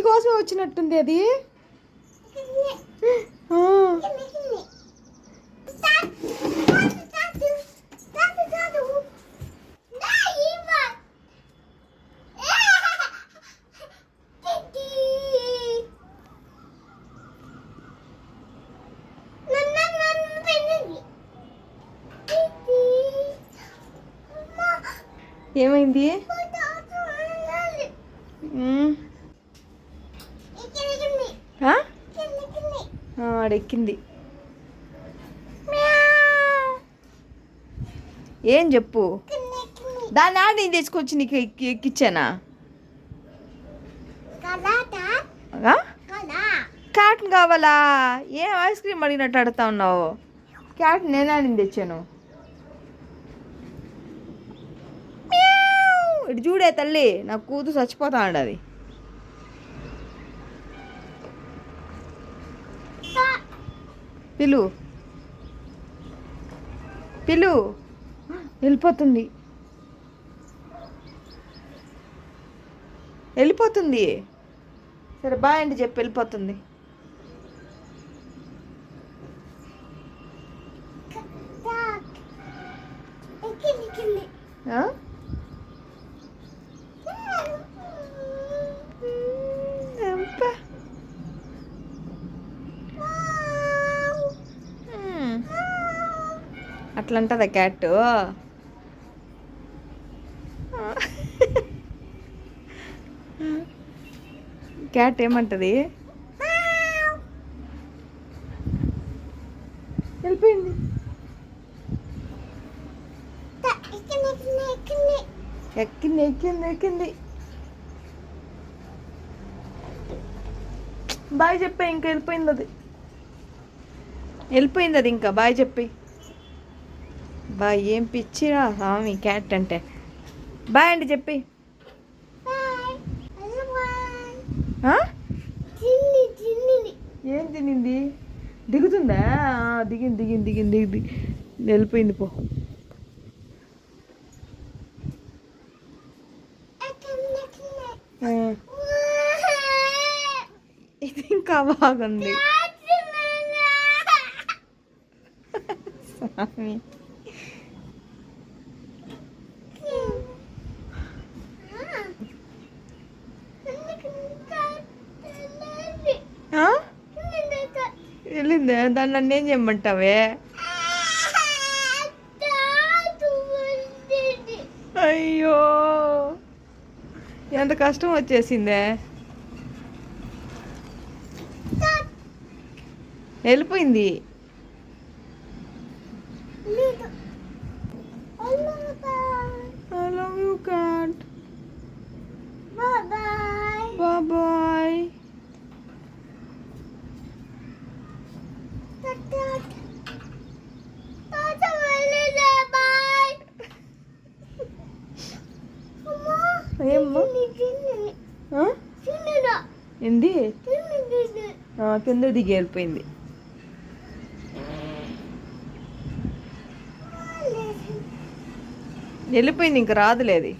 నీకోసమే వచ్చినట్టుంది అది. ఏమైంది? ఆ, ఆడెక్కింది ఏం చెప్పు? దాన్ని ఆడ నేను తెచ్చుకొచ్చి నీకు ఎక్కి ఎక్కిచ్చానా? ఆ? క్యాట్ని కావాలా? ఏం ఐస్ క్రీమ్ అడిగినట్టు అడుగుతా ఉన్నావు? క్యాట్ నేనే నేను తెచ్చాను. ఇటు చూడే తల్లి నా కూతురు చచ్చిపోతా ఉండదు. పిలు. పిలు. వెళ్ళిపోతుంది. వెళ్ళిపోతుంది. సరే బాయ్ అండి చెప్పి వెళ్ళిపోతుంది. ఆ? అట్లా క్యాట్. క్యాట్ ఏమంటది? వెళ్ళిపోయింది. ఎక్కింది ఎక్కింది ఎక్కింది. బాయ్ చెప్పే ఇంకా వెళ్ళిపోయింది అది. వెళ్ళిపోయింది అది ఇంకా బాయ్ చెప్పి. బాయ్ ఏం పిచ్చిరా స్వామి క్యాట్ అంటే? బాయ్ అండి చెప్పి? ఏం తినింది? దిగుతుందా? దిగింది దిగింది దిగింది దిగింది. వెళ్ళిపోయింది పో. ఇది ఇంకా బాగుంది. స్వామి. వెళ్ళిందే? దాన్ని నన్ను ఏం చేయమంటావే? అయ్యో! ఎంత కష్టం వచ్చేసిందే. వెళ్ళిపోయింది I love you cat boy ఏమ్మా? ఏంది? కింద దిగి వెళ్ళిపోయింది వెళ్ళిపోయింది ఇంక రాదులే అది.